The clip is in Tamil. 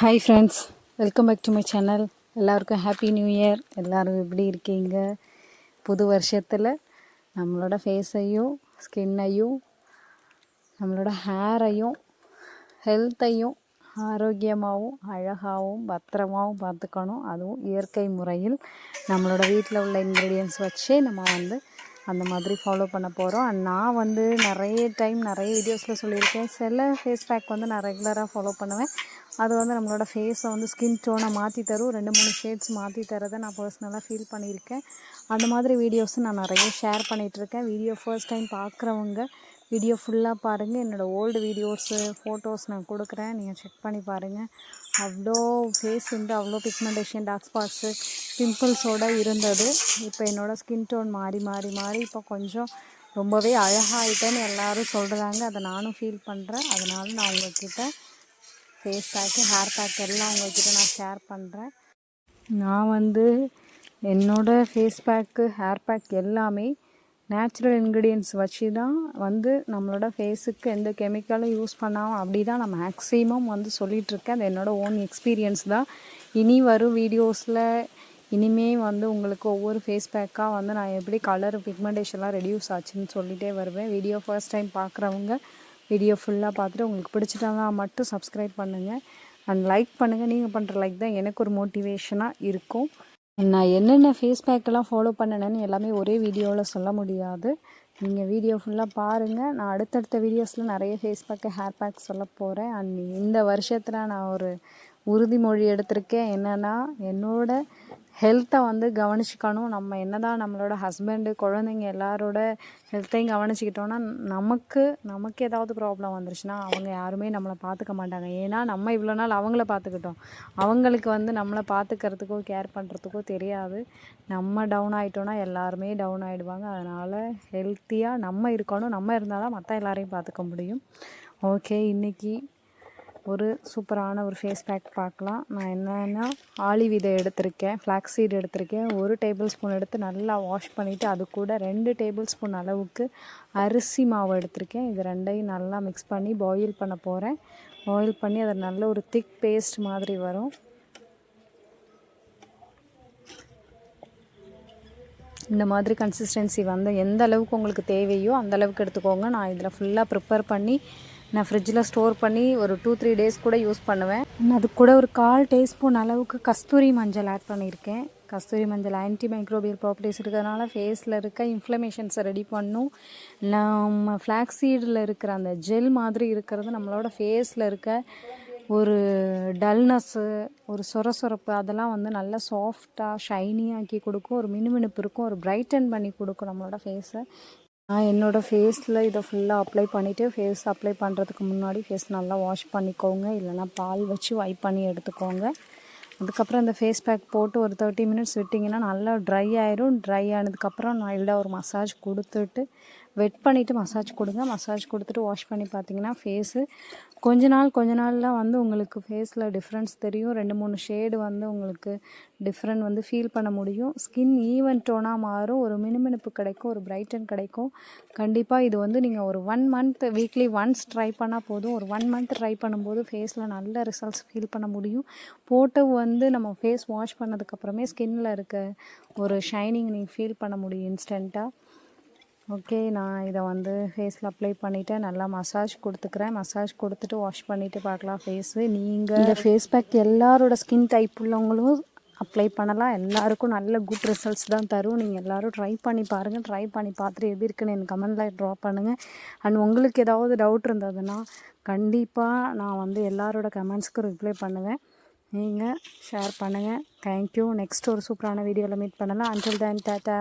Hi friends welcome back to my channel எல்லாருக்கும் ஹாப்பி நியூ இயர் எல்லோரும் எப்படி இருக்கீங்க? புது வருஷத்தில் நம்மளோட ஃபேஸையும் ஸ்கின்னையும் நம்மளோட ஹேரையும் ஹெல்த்தையும் ஆரோக்கியமாகவும் அழகாகவும் பத்திரமாகவும் பார்த்துக்கணும். அதுவும் இயற்கை முறையில் நம்மளோட வீட்டில் உள்ள இன்க்ரீடியன்ஸ் வச்சே நம்ம வந்து அந்த மாதிரி ஃபாலோ பண்ண போகிறோம் அண்ட் நான் வந்து நிறைய டைம் நிறைய வீடியோஸில் சொல்லியிருக்கேன். சில ஃபேஸ் பேக் வந்து நான் ரெகுலராக ஃபாலோ பண்ணுவேன். அது வந்து நம்மளோட ஃபேஸை வந்து ஸ்கின் டோனை மாற்றி தரும். ரெண்டு மூணு ஷேட்ஸ் மாற்றி தரதை நான் பர்சனலாக ஃபீல் பண்ணியிருக்கேன். அந்த மாதிரி வீடியோஸும் நான் நிறைய ஷேர் பண்ணிகிட்ருக்கேன் வீடியோ ஃபர்ஸ்ட் டைம் பார்க்குறவங்க வீடியோ ஃபுல்லாக பாருங்கள் என்னோடய ஓல்டு வீடியோஸு ஃபோட்டோஸ் நான் கொடுக்குறேன். நீங்கள் செக் பண்ணி பாருங்கள் அவ்வளோ ஃபேஸ் வந்து அவ்வளோ பிக்மெண்டேஷன் டார்க் ஸ்பாட்ஸு பிம்பிள்ஸோடு இருந்தது. இப்போ என்னோடய ஸ்கின் டோன் மாறி மாறி மாறி இப்போ கொஞ்சம் ரொம்பவே அழகாகிட்டேன்னு எல்லோரும் சொல்கிறாங்க அதை நானும் ஃபீல் பண்ணுறேன் அதனால நான் உங்கள்கிட்ட ஃபேஸ் பேக்கு ஹேர் பேக் எல்லாம் உங்கள்கிட்ட நான் ஷேர் பண்ணுறேன் நான் வந்து என்னோடய ஃபேஸ் பேக்கு ஹேர் பேக் எல்லாமே நேச்சுரல் இன்க்ரீடியன்ஸ் வச்சு தான் வந்து நம்மளோட ஃபேஸுக்கு எந்த கெமிக்கலும் யூஸ் பண்ணாமல் அப்படி தான் நான் மேக்ஸிமம் வந்து சொல்லிகிட்ருக்கேன் அது என்னோடய ஓன் எக்ஸ்பீரியன்ஸ் தான். இனி வரும் வீடியோஸில் இனிமே வந்து உங்களுக்கு ஒவ்வொரு ஃபேஸ் பேக்காக வந்து நான் எப்படி கலர் பிக்மெண்டேஷன்லாம் ரெடியூஸ் ஆச்சுன்னு சொல்லிகிட்டே வருவேன். வீடியோ ஃபர்ஸ்ட் டைம் பார்க்குறவங்க வீடியோ ஃபுல்லாக பார்த்துட்டு உங்களுக்கு பிடிச்சிட்டாங்க மட்டும் சப்ஸ்கிரைப் பண்ணுங்கள் அண்ட் லைக் பண்ணுங்கள் நீங்கள் பண்ணுற லைக் தான் எனக்கு ஒரு மோட்டிவேஷனாக இருக்கும். நான் என்னென்ன ஃபேஸ் பேக்கெல்லாம் ஃபாலோ பண்ணினேன்னு எல்லாமே ஒரே வீடியோவில் சொல்ல முடியாது. நீங்கள் வீடியோ ஃபுல்லாக பாருங்கள் நான் அடுத்தடுத்த வீடியோஸில் நிறைய ஃபேஸ் பேக்கு ஹேர் பேக் சொல்ல போகிறேன் அண்ட் இந்த வருஷத்தில் நான் ஒரு உறுதிமொழி எடுத்திருக்கேன். என்னென்னா என்னோடய ஹெல்த்தை வந்து கவனிச்சிக்கணும். நம்ம என்ன தான் நம்மளோட ஹஸ்பண்டு குழந்தைங்க எல்லாரோட ஹெல்த்தையும் கவனிச்சிக்கிட்டோன்னா நமக்கு நமக்கு ஏதாவது ப்ராப்ளம் வந்துருச்சுன்னா அவங்க யாருமே நம்மளை பார்த்துக்க மாட்டாங்க. ஏன்னா நம்ம இவ்வளோ நாள் அவங்கள பார்த்துக்கிட்டோம். அவங்களுக்கு வந்து நம்மளை பார்த்துக்கிறதுக்கோ கேர் பண்ணுறதுக்கோ தெரியாது. நம்ம டவுன் ஆகிட்டோன்னா எல்லாருமே டவுன் ஆகிடுவாங்க அதனால் ஹெல்த்தியாக நம்ம இருக்கணும். நம்ம இருந்தால் தான் மற்ற எல்லாரையும் பார்த்துக்க முடியும். ஓகே இன்றைக்கி ஒரு சூப்பரான ஒரு ஃபேஸ் பேக் பார்க்கலாம். நான் என்னென்னா ஆளி விதை எடுத்திருக்கேன் ஃப்ளாக்ஸ் சீட் எடுத்திருக்கேன். ஒரு டேபிள் ஸ்பூன் எடுத்து நல்லா வாஷ் பண்ணிவிட்டு அது கூட ரெண்டு டேபிள் ஸ்பூன் அளவுக்கு அரிசி மாவு எடுத்திருக்கேன். இது ரெண்டையும் நல்லா மிக்ஸ் பண்ணி பாயில் பண்ண போகிறேன் பாயில் பண்ணி அதை நல்ல ஒரு திக் பேஸ்ட் மாதிரி வரும். இந்த மாதிரி கன்சிஸ்டன்சி வந்து எந்த அளவுக்கு உங்களுக்கு தேவையோ அந்த அளவுக்கு எடுத்துக்கோங்க. நான் இதில் ஃபுல்லாக ப்ரிப்பேர் பண்ணி நான் ஃப்ரிட்ஜில் ஸ்டோர் பண்ணி ஒரு டூ த்ரீ டேஸ் கூட யூஸ் பண்ணுவேன். அது கூட ஒரு கால் டீஸ்பூன் அளவுக்கு கஸ்தூரி மஞ்சள் ஆட் பண்ணியிருக்கேன். கஸ்தூரி மஞ்சள் ஆன்டி மைக்ரோபியல் ப்ராப்பர்ட்டிஸ் இருக்கிறதுனால ஃபேஸில் இருக்க இன்ஃப்ளமேஷன்ஸை ரெடி பண்ணும். நம்ம ஃப்ளாக்ஸீடில் இருக்கிற அந்த ஜெல் மாதிரி இருக்கிறது நம்மளோட ஃபேஸில் இருக்க ஒரு டல்னஸ்ஸு ஒரு சொர சொரப்பு அதெல்லாம் வந்து நல்லா சாஃப்டாக ஷைனியாக்கி கொடுக்கும். ஒரு மினுமினுப்பு இருக்கும். ஒரு பிரைட்டன் பண்ணி கொடுக்கும் நம்மளோட ஃபேஸை நான் என்னோடய ஃபேஸில் இதை ஃபுல்லாக அப்ளை பண்ணிவிட்டு ஃபேஸ் அப்ளை பண்ணுறதுக்கு முன்னாடி ஃபேஸ் நல்லா வாஷ் பண்ணிக்கோங்க. இல்லைனா பால் வச்சு வைப் பண்ணி எடுத்துக்கோங்க. அதுக்கப்புறம் இந்த ஃபேஸ் பேக் போட்டு ஒரு தேர்ட்டி மினிட்ஸ் விட்டிங்கன்னா நல்லா ட்ரை ஆயிரும். ட்ரை ஆனதுக்கப்புறம் நல்லா ஒரு மசாஜ் கொடுத்துட்டு வெட் பண்ணிவிட்டு மசாஜ் கொடுங்க. மசாஜ் கொடுத்துட்டு வாஷ் பண்ணி பார்த்தீங்கன்னா ஃபேஸு கொஞ்ச நாள் கொஞ்ச நாளில் வந்து உங்களுக்கு ஃபேஸில் டிஃப்ரென்ஸ் தெரியும். ரெண்டு மூணு ஷேடு வந்து உங்களுக்கு டிஃப்ரெண்ட் வந்து ஃபீல் பண்ண முடியும். ஸ்கின் ஈவன் டோனாக மாறும். ஒரு மினுமினுப்பு கிடைக்கும் ஒரு பிரைட்டன் கிடைக்கும். கண்டிப்பாக இது வந்து நீங்கள் ஒரு one month weekly once try பண்ணால் போதும். ஒரு ஒன் மந்த் ட்ரை பண்ணும்போது ஃபேஸில் நல்ல ரிசல்ட்ஸ் ஃபீல் பண்ண முடியும். போட்டு வந்து நம்ம ஃபேஸ் வாஷ் பண்ணதுக்கப்புறமே ஸ்கின்னில் இருக்க ஒரு ஷைனிங் நீங்கள் ஃபீல் பண்ண முடியும் இன்ஸ்டண்ட்டாக ஓகே நான் இதை வந்து ஃபேஸில் அப்ளை பண்ணிவிட்டு நல்லா மசாஜ் கொடுத்துக்கிறேன். மசாஜ் கொடுத்துட்டு வாஷ் பண்ணிவிட்டு பார்க்கலாம் ஃபேஸு நீங்கள் இந்த ஃபேஸ் பேக் எல்லாரோட ஸ்கின் டைப் உள்ளவங்களும் அப்ளை பண்ணலாம். எல்லாருக்கும் நல்ல குட் ரிசல்ட்ஸ் தான் தரும். நீங்கள் எல்லோரும் ட்ரை பண்ணி பாருங்கள் ட்ரை பண்ணி பார்த்துட்டு எப்படி இருக்குன்னு எனக்கு கமெண்டில் ட்ரா பண்ணுங்கள் அண்ட் உங்களுக்கு ஏதாவது டவுட் இருந்ததுன்னா கண்டிப்பாக நான் வந்து எல்லாரோட கமெண்ட்ஸ்க்கும் ரிப்ளை பண்ணுவேன். நீங்கள் ஷேர் பண்ணுங்கள் தேங்க்யூ நெக்ஸ்ட் ஒரு சூப்பரான வீடியோவில் மீட் பண்ணலாம். அன்டில் தேன் டாட்டா